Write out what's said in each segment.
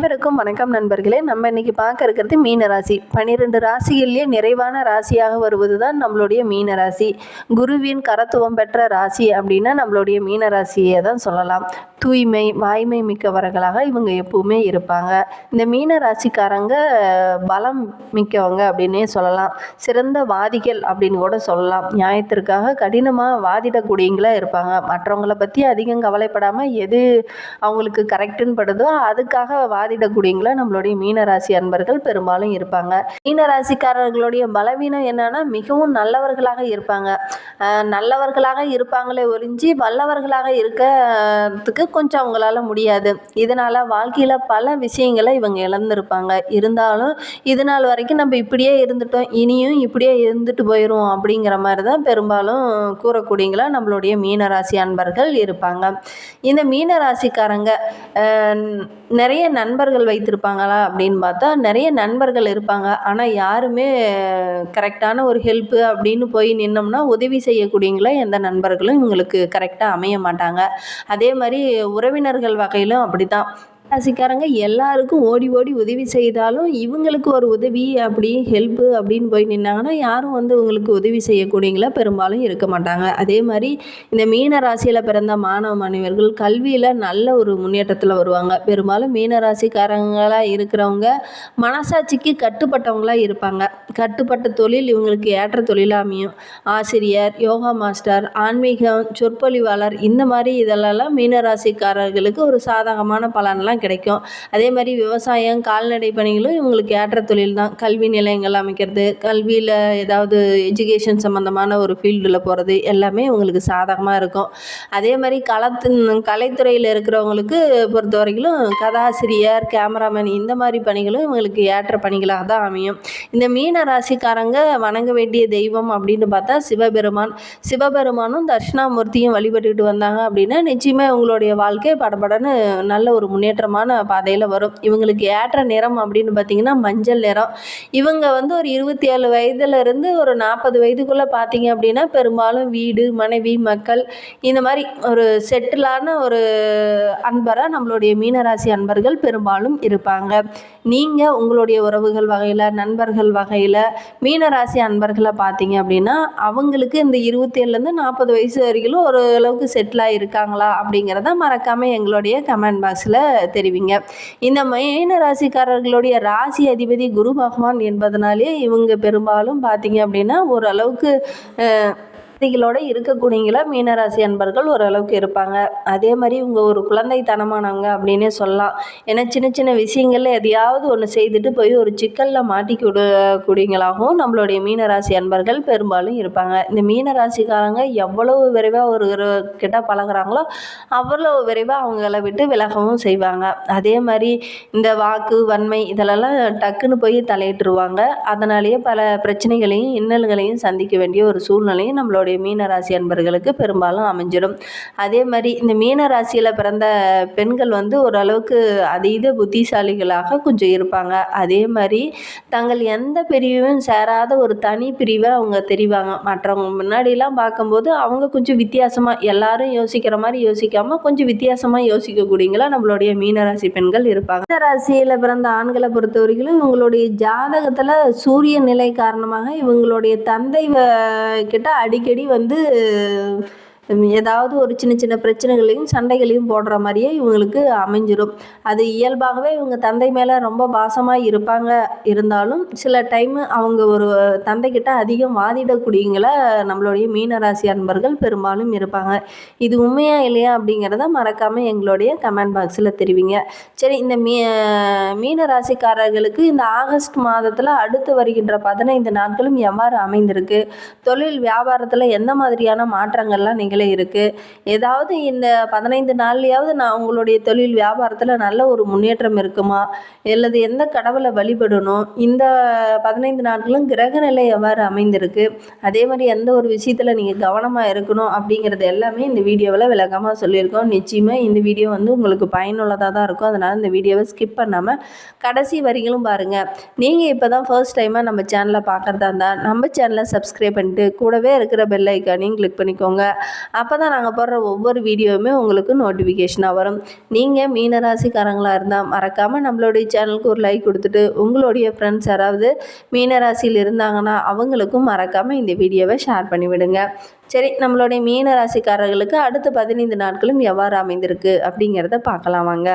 அனைவருக்கும் வணக்கம் நண்பர்களே. நம்ம இன்னைக்கு பார்க்க இருக்கிறது மீன ராசி பன்னிரெண்டு ராசிகள்லேயே நிறைவான ராசியாக வருவது தான் நம்மளுடைய மீன ராசி குருவின் கரத்துவம் பெற்ற ராசி அப்படின்னா நம்மளுடைய மீன ராசியை தான் சொல்லலாம். தூய்மை வாய்மை மிக்கவர்களாக இவங்க எப்பவுமே இருப்பாங்க. இந்த மீன ராசிக்காரங்க பலம் மிக்கவங்க அப்படின்னே சொல்லலாம். சிறந்த வாதிகள் அப்படின்னு கூட சொல்லலாம். நியாயத்திற்காக கடினமாக வாதிடக்கூடியங்களா இருப்பாங்க. மற்றவங்கள பற்றி அதிகம் கவலைப்படாமல் எது அவங்களுக்கு கரெக்டுன்னு படுதோ அதுக்காக வாதிடக்கூடியவங்களா நம்மளுடைய மீனராசி அன்பர்கள் பெரும்பாலும் இருப்பாங்க. மீனராசிக்காரர்களுடைய பலவீனம் என்னன்னா மிகவும் நல்லவர்களாக இருப்பாங்க. நல்லவர்களாக இருப்பாங்களே ஒழிஞ்சு வல்லவர்களாக இருக்கிறதுக்கு கொஞ்சம் அவங்களால முடியாது. இதனால் வாழ்க்கையில் பல விஷயங்களை இவங்க இழந்திருப்பாங்க. இருந்தாலும் இது நாள் வரைக்கும் நம்ம இப்படியே இருந்துட்டோம் இனியும் இப்படியே இருந்துட்டு போயிடும் அப்படிங்கிற மாதிரி தான் பெரும்பாலும் கூறக்கூடியங்களா நம்மளுடைய மீனராசி அன்பர்கள் இருப்பாங்க. இந்த மீனராசிக்காரங்க நிறைய நிறைய நண்பர்கள் வைத்திருப்பாங்களா அப்படின்னு பார்த்தா நிறைய நண்பர்கள் இருப்பாங்க. ஆனால் யாருமே கரெக்டான ஒரு ஹெல்ப்பு அப்படின்னு போய் நின்னோம்னா உதவி செய்யக்கூடியங்களா எந்த நண்பர்களும் இவங்களுக்கு கரெக்டாக அமைய மாட்டாங்க. அதே மாதிரி உறவினர்கள் வகையிலும் அப்படி தான் ராசிக்காரங்க எல்லாருக்கும் ஓடி ஓடி உதவி செய்தாலும் இவங்களுக்கு ஒரு உதவி அப்படி ஹெல்ப்பு அப்படின்னு போய் நின்னாங்கன்னா யாரும் வந்து இவங்களுக்கு உதவி செய்யக்கூடியங்களா பெரும்பாலும் இருக்க மாட்டாங்க. அதே மாதிரி இந்த மீன ராசியில் பிறந்த மாணவ மாணவர்கள் கல்வியில் நல்ல ஒரு முன்னேற்றத்தில் வருவாங்க. பெரும்பாலும் மீன ராசிக்காரங்களாக இருக்கிறவங்க மனசாட்சிக்கு கட்டுப்பட்டவங்களாக இருப்பாங்க. கட்டுப்பட்ட தொழில் இவங்களுக்கு ஏற்ற தொழிலாக அமையும். ஆசிரியர் யோகா மாஸ்டர் ஆன்மீகம் சொற்பொழிவாளர் இந்த மாதிரி இதெல்லாம் மீனராசிக்காரர்களுக்கு ஒரு சாதகமான பலன்லாம் கிடைக்கும். அதே மாதிரி விவசாயம் கால்நடை பணிகளும் இவங்களுக்கு ஏற்ற தொழில் தான். கல்வி நிலையங்கள் அமைக்கிறது கல்வியில் ஏதாவது எஜுகேஷன் சம்மந்தமான ஒரு ஃபீல்டில் போகிறது எல்லாமே இவங்களுக்கு சாதகமாக இருக்கும். அதே மாதிரி கலத்து கலைத்துறையில் இருக்கிறவங்களுக்கு பொறுத்த வரைக்கும் கதாசிரியர் கேமராமேன் இந்த மாதிரி பணிகளும் இவங்களுக்கு ஏற்ற பணிகளாக தான் அமையும். இந்த மீன ராசிக்காரங்க வணங்க வேண்டிய தெய்வம் அப்படின்னு பார்த்தா சிவபெருமான். சிவபெருமானும் தட்சிணாமூர்த்தியும் வழிபட்டுக்கிட்டு வந்தாங்க அப்படின்னா நிச்சயமாக இவங்களுடைய வாழ்க்கை படபடன்னு நல்ல ஒரு முன்னேற்றம் முன்னேற்றமான பாதையில் வரும். இவங்களுக்கு ஏற்ற நிறம் அப்படின்னு பார்த்தீங்கன்னா மஞ்சள் நிறம். இவங்க வந்து ஒரு இருபத்தி ஏழு வயதுலேருந்து ஒரு நாற்பது வயதுக்குள்ளே பார்த்தீங்க அப்படின்னா பெரும்பாலும் வீடு மனைவி மக்கள் இந்த மாதிரி ஒரு செட்டிலான ஒரு அன்பராக நம்மளுடைய மீனராசி அன்பர்கள் பெரும்பாலும் இருப்பாங்க. நீங்கள் உங்களுடைய உறவுகள் வகையில் நண்பர்கள் வகையில் மீனராசி அன்பர்களை பார்த்தீங்க அப்படின்னா அவங்களுக்கு இந்த இருபத்தேழுலேருந்து நாற்பது வயசு வரைக்கும் ஓரளவுக்கு செட்டிலாக இருக்காங்களா அப்படிங்கிறத மறக்காமல் எங்களுடைய கமெண்ட் பாக்ஸில் தெரிவிங்க. இந்த மீன ராசிக்காரர்களுடைய ராசி அதிபதி குரு பகவான் என்பதனாலே இவங்க பெரும்பாலும் பார்த்தீங்க அப்படின்னா ஓரளவுக்கு அஹ், இருக்கக்கூடியங்களா மீனராசி அன்பர்கள் ஓரளவுக்கு இருப்பாங்க. அதே மாதிரி இவங்க ஒரு குழந்தைத்தனமானவங்க அப்படின்னே சொல்லலாம். ஏன்னா சின்ன சின்ன விஷயங்கள்ல எதையாவது ஒன்று செய்துட்டு போய் ஒரு சிக்கலில் மாட்டிக்கூட கூடியங்களாகவும் நம்மளுடைய மீனராசி அன்பர்கள் பெரும்பாலும் இருப்பாங்க. இந்த மீனராசிக்காரங்க எவ்வளவு விரைவாக ஒரு கிட்ட பழகுறாங்களோ அவ்வளோ விரைவாக அவங்கள விட்டு விலகவும் செய்வாங்க. அதே மாதிரி இந்த வாக்கு வன்மை இதெல்லாம் டக்குன்னு போய் தலையிட்டுருவாங்க. அதனாலேயே பல பிரச்சனைகளையும் இன்னல்களையும் சந்திக்க வேண்டிய ஒரு சூழ்நிலையும் நம்மளுடைய மீனராசி அன்பர்களுக்கு பெரும்பாலும் அமைஞ்சிடும். அதே மாதிரி இந்த மீனராசியில் பிறந்த பெண்கள் வந்து ஓரளவுக்கு அதீத புத்திசாலிகளாக கொஞ்சம் இருப்பாங்க. அதே மாதிரி தங்கள் எந்த பிரிவும் சேராத ஒரு தனி பிரிவை அவங்க தெரிவாங்க. மற்றவங்க முன்னாடிலாம் பார்க்கும்போது அவங்க கொஞ்சம் வித்தியாசமாக எல்லாரும் யோசிக்கிற மாதிரி யோசிக்காமல் கொஞ்சம் வித்தியாசமாக யோசிக்கக்கூடியங்களா நம்மளுடைய மீனராசி பெண்கள் இருப்பாங்க. மீனராசியில் பிறந்த ஆண்களை பொறுத்த வரைக்கும் இவங்களுடைய ஜாதகத்தில் சூரிய நிலை காரணமாக இவங்களுடைய தந்தை கிட்ட அடிக்கடி வந்து ஏதாவது ஒரு சின்ன சின்ன பிரச்சனைகளையும் சண்டைகளையும் போடுற மாதிரியே இவங்களுக்கு அமைஞ்சிடும் அது இயல்பாகவே இவங்க தந்தை மேலே ரொம்ப பாசமாக இருப்பாங்க. இருந்தாலும் சில டைம் அவங்க ஒரு தந்தைக்கிட்ட அதிகம் வாதிடக்கூடியங்கள நம்மளுடைய மீனராசி அன்பர்கள் பெரும்பாலும் இருப்பாங்க. இது உண்மையா இல்லையா அப்படிங்கிறத மறக்காமல் எங்களுடைய கமெண்ட் பாக்ஸில் தெரிவிங்க. சரி இந்த மீ மீன ராசிக்காரர்களுக்கு இந்த ஆகஸ்ட் மாதத்தில் அடுத்து வருகின்ற பதினைந்து நாட்களும் எவ்வாறு அமைந்திருக்கு? தொழில் வியாபாரத்தில் எந்த மாதிரியான மாற்றங்கள்லாம் நிகழ இருக்குது ஏதாவது இந்த பதினைந்து நாள்லையாவது நான் உங்களுடைய தொழில் வியாபாரத்தில் நல்ல ஒரு முன்னேற்றம் இருக்குமா? அல்லது எந்த கடவுளை வழிபடணும்? இந்த பதினைந்து நாட்களும் கிரக நிலை எவ்வாறு அமைந்திருக்கு? அதே மாதிரி எந்த ஒரு விஷயத்தில் நீங்கள் கவனமாக இருக்கணும்? அப்படிங்கிறது எல்லாமே இந்த வீடியோவில் விளக்கமாக சொல்லியிருக்கோம். நிச்சயமாக இந்த வீடியோ வந்து உங்களுக்கு பயனுள்ளதாக தான் இருக்கும். அதனால் இந்த வீடியோவை ஸ்கிப் பண்ணாமல் கடைசி வரிகளும் பாருங்கள் நீங்கள் இப்போ தான் ஃபர்ஸ்ட் டைமாக நம்ம சேனலை பார்க்குறதா இருந்தால் நம்ம சேனலை சப்ஸ்கிரைப் பண்ணிட்டு கூடவே இருக்கிற பெல் ஐக்கானையும் கிளிக் பண்ணிக்கோங்க. அப்போ தான் நாங்கள் போடுற ஒவ்வொரு வீடியோவுமே உங்களுக்கு நோட்டிஃபிகேஷனாக வரும். நீங்கள் மீனராசிக்காரங்களாக இருந்தால் மறக்காமல் நம்மளுடைய சேனலுக்கு ஒரு லைக் கொடுத்துட்டு உங்களுடைய ஃப்ரெண்ட்ஸ் யாராவது மீனராசியில் இருந்தாங்கன்னா அவங்களுக்கும் மறக்காமல் இந்த வீடியோவை ஷேர் பண்ணிவிடுங்க. சரி நம்மளுடைய மீனராசிக்காரர்களுக்கு அடுத்த பதினைந்து நாட்களும் எவ்வாறு அமைந்திருக்கு அப்படிங்கிறத பார்க்கலாம் வாங்க.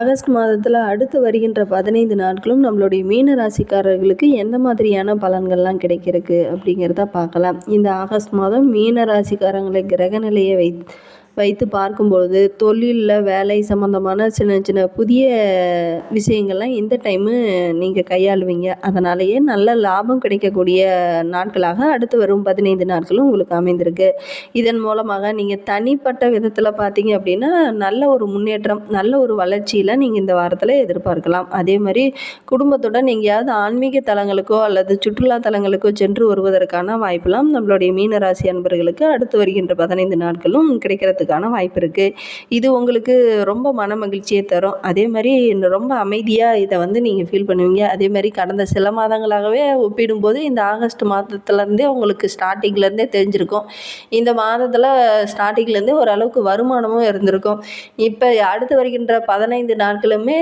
ஆகஸ்ட் மாதத்தில் அடுத்து வருகின்ற பதினைந்து நாட்களும் நம்மளுடைய மீன ராசிக்காரர்களுக்கு எந்த மாதிரியான பலன்கள்லாம் கிடைக்கிறதுக்கு அப்படிங்கிறத பார்க்கலாம். இந்த ஆகஸ்ட் மாதம் மீன ராசிக்காரங்களை கிரகநிலையை வை வைத்து பார்க்கும்பொழுது தொழிலில் வேலை சம்மந்தமான சின்ன சின்ன புதிய விஷயங்கள்லாம் இந்த டைமு நீங்கள் கையாளுவீங்க. அதனாலேயே நல்ல லாபம் கிடைக்கக்கூடிய நாட்களாக அடுத்து வரும் பதினைந்து நாட்களும் உங்களுக்கு அமைந்திருக்கு. இதன் மூலமாக நீங்கள் தனிப்பட்ட விதத்தில் பார்த்தீங்க அப்படின்னா நல்ல ஒரு முன்னேற்றம் நல்ல ஒரு வளர்ச்சியில் நீங்கள் இந்த வாரத்தில் எதிர்பார்க்கலாம். அதே மாதிரி குடும்பத்துடன் எங்கேயாவது ஆன்மீக தலங்களுக்கோ அல்லது சுற்றுலா தலங்களுக்கோ சென்று வருவதற்கான வாய்ப்பெல்லாம் நம்மளுடைய மீனராசி அன்பர்களுக்கு அடுத்து வருகின்ற பதினைந்து நாட்களும் கிடைக்கிறதுக்கான வாய்ப்பு இருக்குது இது உங்களுக்கு ரொம்ப மன மகிழ்ச்சியை தரும். அதே மாதிரி ரொம்ப அமைதியாக இதை வந்து நீங்கள் ஃபீல் பண்ணுவீங்க. அதே மாதிரி கடந்த சில மாதங்களாகவே ஒப்பிடும்போது இந்த ஆகஸ்ட் மாதத்துலேருந்தே உங்களுக்கு ஸ்டார்டிங்லேருந்தே தெரிஞ்சிருக்கும். இந்த மாதத்தில் ஸ்டார்டிங்லேருந்தே ஓரளவுக்கு வருமானமும் இருந்திருக்கும். இப்போ அடுத்து வருகின்ற பதினைந்து நாட்களுமே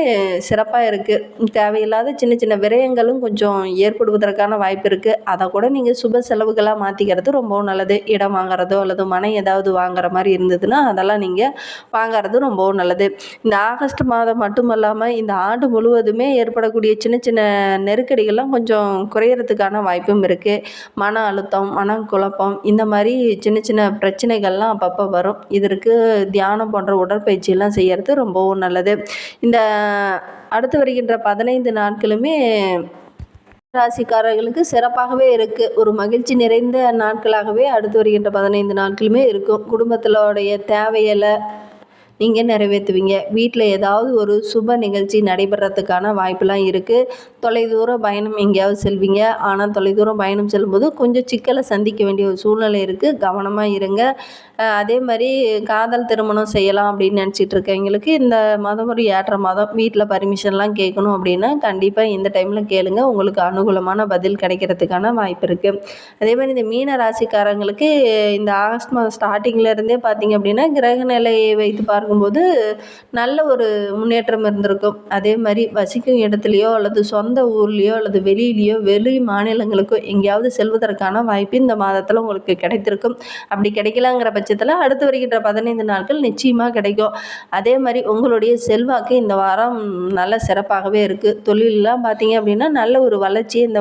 சிறப்பாக இருக்குது தேவையில்லாத சின்ன சின்ன விரயங்களும் கொஞ்சம் ஏற்படுவதற்கான வாய்ப்பு இருக்குது அதை கூட நீங்கள் சுப செலவுகளாக மாற்றிக்கிறது ரொம்பவும் நல்லது. இடம் வாங்குறதோ அல்லது மனை ஏதாவது வாங்குற மாதிரி இருந்ததுன்னா அதெல்லாம் நீங்கள் வாங்கிறது ரொம்பவும் நல்லது. இந்த ஆகஸ்ட் மாதம் மட்டும் இல்லாமல் இந்த ஆண்டு முழுவதுமே ஏற்படக்கூடிய சின்ன சின்ன நெருக்கடிகள்லாம் கொஞ்சம் குறையறதுக்கான வாய்ப்பும் இருக்குது மன அழுத்தம் மன குழப்பம் இந்த மாதிரி சின்ன சின்ன பிரச்சனைகள்லாம் அப்பப்போ வரும். இதற்கு தியானம் போன்ற உடற்பயிற்சியெல்லாம் செய்கிறது ரொம்பவும் நல்லது. இந்த அடுத்து வருகின்ற பதினைந்து நாட்களுமே ராசிக்காரர்களுக்கு சிறப்பாகவே இருக்குது ஒரு மகிழ்ச்சி நிறைந்த நாட்களாகவே அடுத்து வருகின்ற பதினைந்து நாட்களுமே இருக்கும். குடும்பத்திலோடைய தேவைகளை நீங்கள் நிறைவேற்றுவீங்க. வீட்டில் ஏதாவது ஒரு சுப நிகழ்ச்சி நடைபெறத்துக்கான வாய்ப்பெலாம் இருக்குது தொலைதூர பயணம் எங்கேயாவது செல்வீங்க. ஆனால் தொலைதூரம் பயணம் செல்லும்போது கொஞ்சம் சிக்கலை சந்திக்க வேண்டிய ஒரு சூழ்நிலை இருக்குது கவனமாக இருங்க. அதே மாதிரி காதல் திருமணம் செய்யலாம் அப்படின்னு நினச்சிட்டு இருக்கவங்களுக்கு இந்த மாதம் ஒரு ஏற்ற மாதம். வீட்டில் பர்மிஷன்லாம் கேட்கணும் அப்படின்னா கண்டிப்பாக இந்த டைமில் கேளுங்க. உங்களுக்கு அனுகூலமான பதில் கிடைக்கிறதுக்கான வாய்ப்பு இருக்குது அதே மாதிரி இந்த மீன ராசிக்காரங்களுக்கு இந்த ஆகஸ்ட் மாதம் ஸ்டார்டிங்கில் இருந்தே பார்த்தீங்க அப்படின்னா கிரக நிலையை வைத்து பார்க்கும்போது நல்ல ஒரு முன்னேற்றம் இருந்திருக்கும். அதே மாதிரி வசிக்கும் இடத்துலையோ அல்லது சொந்த ஊர்லேயோ அல்லது வெளியிலையோ வெளி மாநிலங்களுக்கோ எங்கேயாவது செல்வதற்கான வாய்ப்பு இந்த மாதத்தில் உங்களுக்கு கிடைத்திருக்கும். அப்படி கிடைக்கலாங்கிற பட்சத்தில் அடுத்து வருகின்ற பதினைந்து நாட்கள் நிச்சயமாக கிடைக்கும். அதே மாதிரி உங்களுடைய செல்வாக்கு இந்த வாரம் நல்ல சிறப்பாகவே இருக்குது தொழிலெலாம் பார்த்தீங்க அப்படின்னா நல்ல ஒரு வளர்ச்சியை இந்த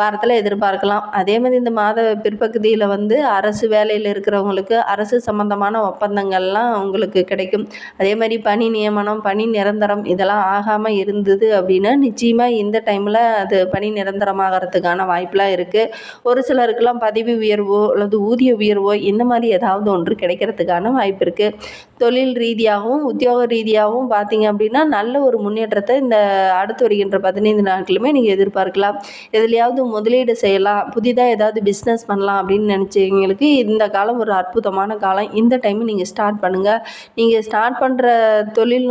வாரத்தில் எதிர்பார்க்கலாம். அதே மாதிரி இந்த மாத பிற்பகுதியில் வந்து அரசு வேலையில் இருக்கிறவங்களுக்கு அரசு சம்பந்தமான ஒப்பந்தங்கள்லாம் உங்களுக்கு கிடைக்கும். அதே மாதிரி பணி நியமனம் பணி நிரந்தரம் இதெல்லாம் ஆகாமல் இருந்தது அப்படின்னா நிச்சயமாக இந்த டைமில் அது பணி நிரந்தரமாகறதுக்கான வாய்ப்பெலாம் இருக்குது ஒரு சிலருக்கெல்லாம் பதவி உயர்வோ அல்லது ஊதிய உயர்வோ இந்த மாதிரி ஏதாவது ஒன்று கிடைக்கிறதுக்கான வாய்ப்பு இருக்குது தொழில் ரீதியாகவும் உத்தியோக ரீதியாகவும் பார்த்தீங்க அப்படின்னா நல்ல ஒரு முன்னேற்றத்தை இந்த அடுத்து வருகின்ற பதினைந்து நாட்களுமே நீங்கள் எதிர்பார்க்கலாம். எதுலையாவது முதலீடு செய்யலாம் புதிதாக ஏதாவது பிஸ்னஸ் பண்ணலாம் அப்படின்னு நினச்சவங்களுக்கு இந்த காலம் ஒரு அற்புதமான காலம். இந்த டைம் நீங்கள் ஸ்டார்ட் பண்ணுங்கள் நீங்கள் ஸ்டார்ட் பண்ணுற தொழில்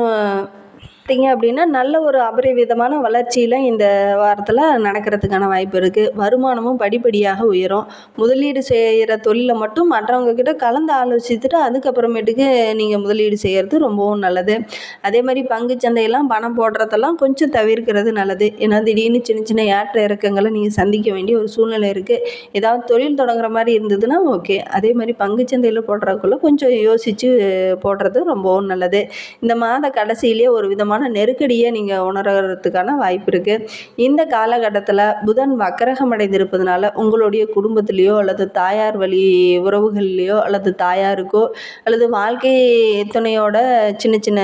பார்த்தீங்க அப்படின்னா நல்ல ஒரு அபரிவிதமான வளர்ச்சியில் இந்த வாரத்தில் நடக்கிறதுக்கான வாய்ப்பு இருக்குது வருமானமும் படிப்படியாக உயரும். முதலீடு செய்கிற தொழிலை மட்டும் மற்றவங்க கிட்ட கலந்து ஆலோசித்துட்டு அதுக்கப்புறமேட்டுக்கு நீங்கள் முதலீடு செய்கிறது ரொம்பவும் நல்லது. அதே மாதிரி பங்கு சந்தையெல்லாம் பணம் போடுறதெல்லாம் கொஞ்சம் தவிர்க்கிறது நல்லது. ஏன்னா திடீர்னு சின்ன சின்ன ஏற்ற இறக்கங்களை நீங்கள் சந்திக்க வேண்டிய ஒரு சூழ்நிலை இருக்குது ஏதாவது தொழில் தொடங்குற மாதிரி இருந்ததுன்னா ஓகே. அதே மாதிரி பங்கு சந்தையில் போடுறதுக்குள்ளே கொஞ்சம் யோசித்து போடுறது ரொம்பவும் நல்லது. இந்த மாத கடைசியிலே ஒரு விதமான நெருக்கடியை நீங்கள் உணர்கிறதுக்கான வாய்ப்பு இருக்குது இந்த காலகட்டத்தில் புதன் வக்கரகம் அடைந்திருப்பதனால உங்களுடைய குடும்பத்திலேயோ அல்லது தாயார் வழி உறவுகள்லேயோ அல்லது தாயாருக்கோ அல்லது வாழ்க்கை துணையோட சின்ன சின்ன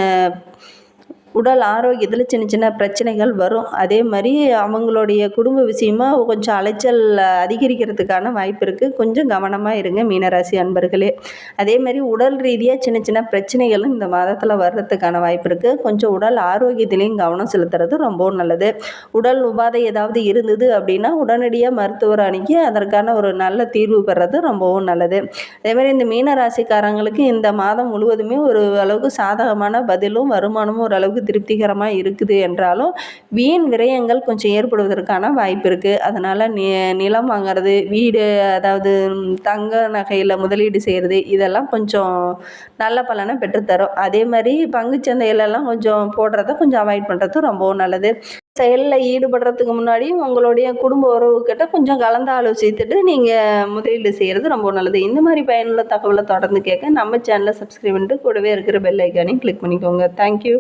உடல் ஆரோக்கியத்தில் சின்ன சின்ன பிரச்சனைகள் வரும். அதே மாதிரி அவங்களுடைய குடும்ப விஷயமா கொஞ்சம் அலைச்சல் அதிகரிக்கிறதுக்கான வாய்ப்பு இருக்குது கொஞ்சம் கவனமாக இருங்க மீனராசி அன்பர்களே. அதே மாதிரி உடல் ரீதியாக சின்ன சின்ன பிரச்சனைகளும் இந்த மாதத்தில் வர்றதுக்கான வாய்ப்பு இருக்குது கொஞ்சம் உடல் ஆரோக்கியத்திலையும் கவனம் செலுத்துறது ரொம்பவும் நல்லது. உடல் உபாதை ஏதாவது இருந்தது அப்படின்னா உடனடியாக மருத்துவர் அணுகி அதற்கான ஒரு நல்ல தீர்வு பெறது ரொம்பவும் நல்லது. அதே மாதிரி இந்த மீனராசிக்காரங்களுக்கு இந்த மாதம் முழுவதுமே ஒரு அளவுக்கு சாதகமான பதிலும் வருமானமும் ஓரளவுக்கு ஓரளவுக்கு திருப்திகரமாக இருக்குது என்றாலும் வீண் விரயங்கள் கொஞ்சம் ஏற்படுவதற்கான வாய்ப்பு இருக்குது அதனால் நி நிலம் வாங்குறது வீடு அதாவது தங்க நகையில் முதலீடு செய்கிறது இதெல்லாம் கொஞ்சம் நல்ல பலனை பெற்றுத்தரும். அதே மாதிரி பங்குச்சந்தையிலலாம் கொஞ்சம் போடுறத கொஞ்சம் அவாய்ட் பண்ணுறது ரொம்பவும் நல்லது. செயலில் ஈடுபடுறதுக்கு முன்னாடி உங்களுடைய குடும்ப உறவுக்கிட்ட கொஞ்சம் கலந்து ஆலோசித்துட்டு நீங்கள் முதலீடு செய்கிறது ரொம்ப நல்லது. இந்த மாதிரி பயனுள்ள தகவலை தொடர்ந்து கேட்க நம்ம சேனலை சப்ஸ்கிரைப் பண்ணிட்டு கூடவே இருக்கிற பெல் ஐக்கானையும் கிளிக் பண்ணிக்கோங்க. தேங்க்யூ